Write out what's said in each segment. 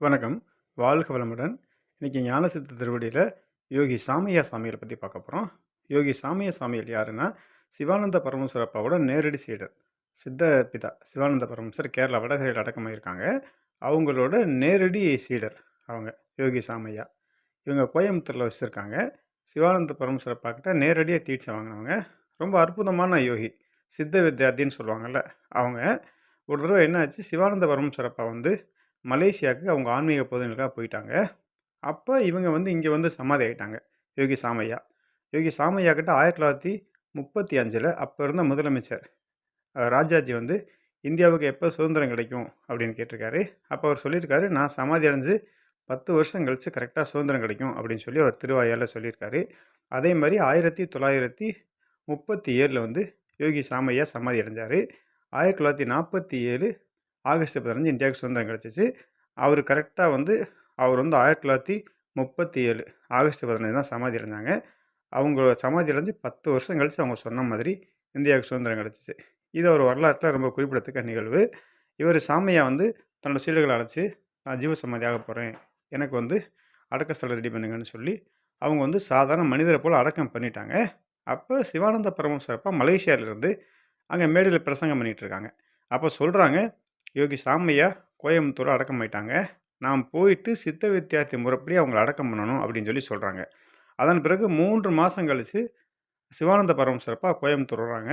வணக்கம். வாழ்க வளமுடன். இன்றைக்கி ஞானசித்த திருவடியில் யோகி சாமியா சாமியை பற்றி பார்க்க போகிறோம் யோகி சாமியா சாமியல் யாருன்னா சிவானந்த பரமேஸ்வர அப்பாவோட நேரடி சீடர். சித்த பிதா சிவானந்த பரமேஸ்வர் கேரளா வடகரையில் அடக்கமாயிருக்காங்க அவங்களோட நேரடி சீடர் அவங்க யோகி சாமையா. இவங்க கோயம்புத்தூரில் வச்சுருக்காங்க. சிவானந்த பரமேஸ்வர அப்பாக்கிட்ட நேரடியாக தீட்சை வாங்கினவங்க. ரொம்ப அற்புதமான யோகி. சித்த வித்யார்த்தின்னு சொல்லுவாங்கள்ல அவங்க. ஒரு தடவை என்னாச்சு சிவானந்த பரமேஸ்வர வந்து மலேசியாவுக்கு அவங்க ஆன்மீக போதனைகளுக்காக போயிட்டாங்க. அப்போ இவங்க வந்து இங்கே வந்து சமாதி ஆகிட்டாங்க யோகி சாமையா. யோகி சாமையா கிட்ட ஆயிரத்தி தொள்ளாயிரத்தி முப்பத்தி அஞ்சில் அப்போ இருந்த முதலமைச்சர் ராஜாஜி வந்து இந்தியாவுக்கு எப்போ சுதந்திரம் கிடைக்கும்? அப்படின்னு கேட்டிருக்காரு. அப்போ அவர் சொல்லியிருக்காரு நான் சமாதி அடைஞ்சு பத்து வருஷம் கழித்து கரெக்டாக சுதந்திரம் கிடைக்கும் அப்படின்னு சொல்லி அவர் திருவாயால் சொல்லியிருக்காரு. அதே மாதிரி ஆயிரத்தி தொள்ளாயிரத்தி முப்பத்தி ஏழில் வந்து யோகி சாமையா சமாதி அடைஞ்சார். ஆயிரத்தி தொள்ளாயிரத்தி நாற்பத்தி ஏழு ஆகஸ்ட் பதினஞ்சு இந்தியாவுக்கு சுதந்திரம் கிடச்சிச்சு. அவர் கரெக்டாக வந்து அவர் வந்து ஆயிரத்தி தொள்ளாயிரத்தி முப்பத்தி ஏழு ஆகஸ்ட் பதினஞ்சு தான் சமாதி அடைஞ்சாங்க. அவங்க சமாதி அடைஞ்சு பத்து வருஷம் கழித்து அவங்க சொன்ன மாதிரி இந்தியாவுக்கு சுதந்திரம் கிடச்சிச்சு. இது ஒரு வரலாற்றில் ரொம்ப குறிப்பிடத்தக்க நிகழ்வு. இவர் சாமியாக வந்து தன்னோட சீடுகளை அழைச்சி நான் ஜீவ சமாதி ஆக போகிறேன் எனக்கு வந்து அடக்க ஸ்தலம் ரெடி பண்ணுங்கன்னு சொல்லி அவங்க வந்து சாதாரண மனிதரை போல் அடக்கம் பண்ணிட்டாங்க. அப்போ சிவானந்த பரமேஸ்வரப்பா மலேசியாவிலேருந்து அங்கே மேடையில் பிரசங்கம் பண்ணிகிட்ருக்காங்க அப்போ சொல்கிறாங்க யோகி சாமையா கோயம்புத்தூர் அடக்கம் ஆயிட்டாங்க நாம் போயிட்டு சித்த வித்தியார்த்தி முறைப்படி அவங்கள அடக்கம் பண்ணணும் அப்படின்னு சொல்லி சொல்கிறாங்க அதன் பிறகு மூன்று மாதம் கழித்து சிவானந்த பரமேஸ்வரப்பா கோயம்புத்தூர் வர்றாங்க.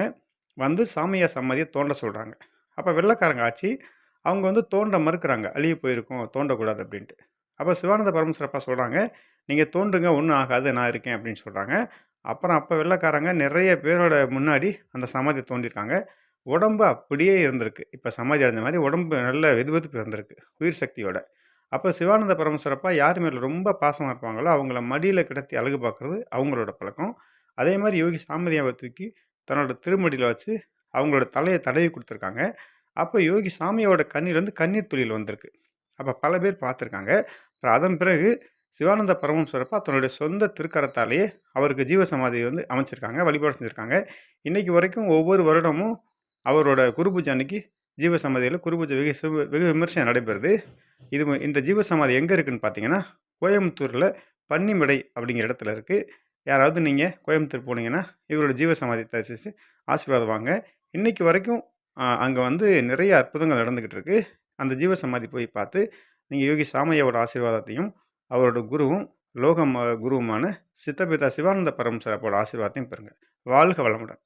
வந்து சாமியா சம்மதியை தோண்ட சொல்கிறாங்க அப்போ வெள்ளக்காரங்க ஆட்சி அவங்க வந்து தோண்ட மறுக்கிறாங்க. அழிய போயிருக்கோம் தோண்டக்கூடாது அப்படின்ட்டு. அப்போ சிவானந்த பரமேஸ்வரப்பா சொல்கிறாங்க நீங்கள் தோன்றுங்க ஒன்றும் ஆகாது நான் இருக்கேன் அப்படின்னு சொல்கிறாங்க அப்புறம் அப்போ வெள்ளக்காரங்க நிறைய பேரோட முன்னாடி அந்த சமாதியை தோண்டியிருக்காங்க. உடம்பு அப்படியே இருந்திருக்கு. இப்போ சமாதி அடைஞ்ச மாதிரி உடம்பு நல்ல வெதுவெதுப்பு இருந்திருக்கு உயிர் சக்தியோட. அப்போ சிவானந்த பரமேஸ்வரப்பா யார் மேலே ரொம்ப பாசமாக இருப்பாங்களோ அவங்கள மடியில் கிடத்தி அழகு பார்க்குறது அவங்களோட பழக்கம். அதே மாதிரி யோகி சாமதியாவை தூக்கி தன்னோட திருமடியில் வச்சு அவங்களோட தலையை தடவி கொடுத்துருக்காங்க. அப்போ யோகி சாமியோட கண்ணீர்லேருந்து கண்ணீர் துளியில் வந்திருக்கு. அப்போ பல பேர் பார்த்துருக்காங்க. அப்புறம் அதன் பிறகு சிவானந்த பரமேஸ்வரப்பா தன்னுடைய சொந்த திருக்கரத்தாலேயே அவருக்கு ஜீவசமாதி வந்து அமைச்சிருக்காங்க வழிபாடு செஞ்சுருக்காங்க. இன்றைக்கு வரைக்கும் ஒவ்வொரு வருடமும் அவரோட குரு பூஜை அன்னைக்கு ஜீவசமாதியில் குருபூஜை வெகு வெகு விமர்சனம் நடைபெறுது. இது இந்த ஜீவசமாதி எங்கே இருக்குதுன்னு பார்த்தீங்கன்னா கோயம்புத்தூரில் பன்னிமடை அப்படிங்கிற இடத்துல இருக்குது யாராவது நீங்கள் கோயம்புத்தூர் போனீங்கன்னா இவரோட ஜீவசமாதி தரிசித்து ஆசீர்வாதம் வாங்க. இன்றைக்கு வரைக்கும் அங்கே வந்து நிறைய அற்புதங்கள் நடந்துக்கிட்டு இருக்குது அந்த ஜீவசமாதி போய் பார்த்து நீங்கள் யோகி சாமையோட ஆசீர்வாதத்தையும் அவரோட குருவும் லோகம் குருவுமான சித்தபிதா சிவானந்த பரமசரப்போட ஆசீர்வாதத்தையும் பெறுங்க. வாழ்க வளமுடன்.